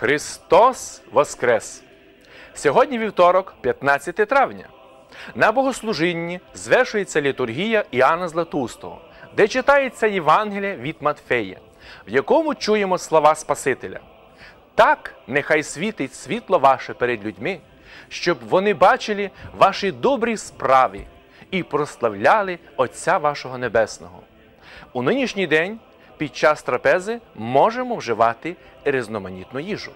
Христос Воскрес! Сьогодні вівторок, 15 травня. На богослужінні звершується літургія Іоанна Златустого, де читається Євангелія від Матфея, в якому чуємо слова Спасителя. Так нехай світить світло ваше перед людьми, щоб вони бачили ваші добрі справи і прославляли Отця вашого Небесного. У нинішній день під час трапези можемо вживати різноманітну їжу.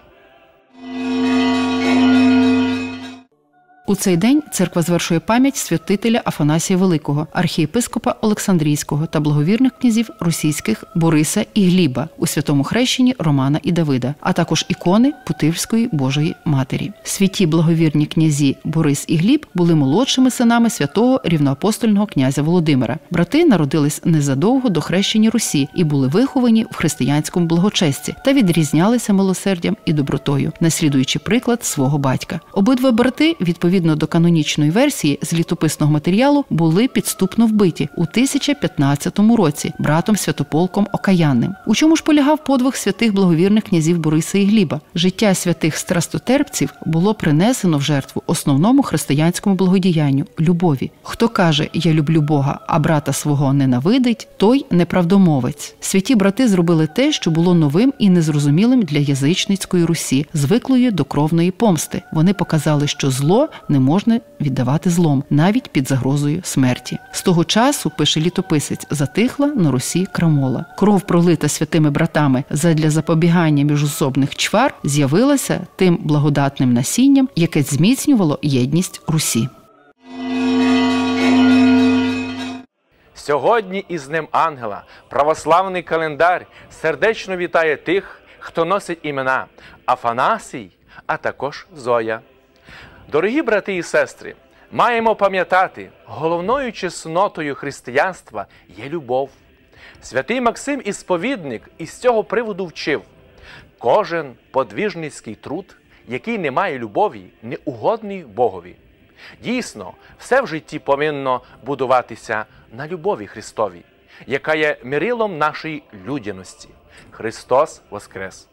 У цей день церква звершує пам'ять святителя Афанасія Великого, архієпископа Олександрійського та благовірних князів російських Бориса і Гліба у святому хрещенні Романа і Давида, а також ікони Путивської Божої Матері. Святі благовірні князі Борис і Гліб були молодшими синами святого рівноапостольного князя Володимира. Брати народились незадовго до хрещення Русі і були виховані в християнському благочесті та відрізнялися милосердям і добротою, наслідуючи приклад свого батька. Обидва брати відповідно до канонічної версії з літописного матеріалу були підступно вбиті у 1015 році братом Святополком Окаянним. У чому ж полягав подвиг святих благовірних князів Бориса і Гліба? Життя святих страстотерпців було принесено в жертву основному християнському благодіянню любові. Хто каже Я люблю Бога, а брата свого ненавидить, той неправдомовець. Святі брати зробили те, що було новим і незрозумілим для язичницької Русі, звиклої до кровної помсти. Вони показали, що зло не можна віддавати злом, навіть під загрозою смерті. З того часу, пише літописець, затихла на Русі крамола. Кров, пролита святими братами задля запобігання міжособних чвар, з'явилася тим благодатним насінням, яке зміцнювало єдність Русі. Сьогодні із Днем Ангела православний календар сердечно вітає тих, хто носить імена Афанасій, а також Зоя. Дорогі брати і сестри, маємо пам'ятати, головною чеснотою християнства є любов. Святий Максим Ісповідник із цього приводу вчив: кожен подвіжницький труд, який не має любові, не угодний Богові. Дійсно, все в житті повинно будуватися на любові Христовій, яка є мирилом нашої людяності. Христос Воскрес!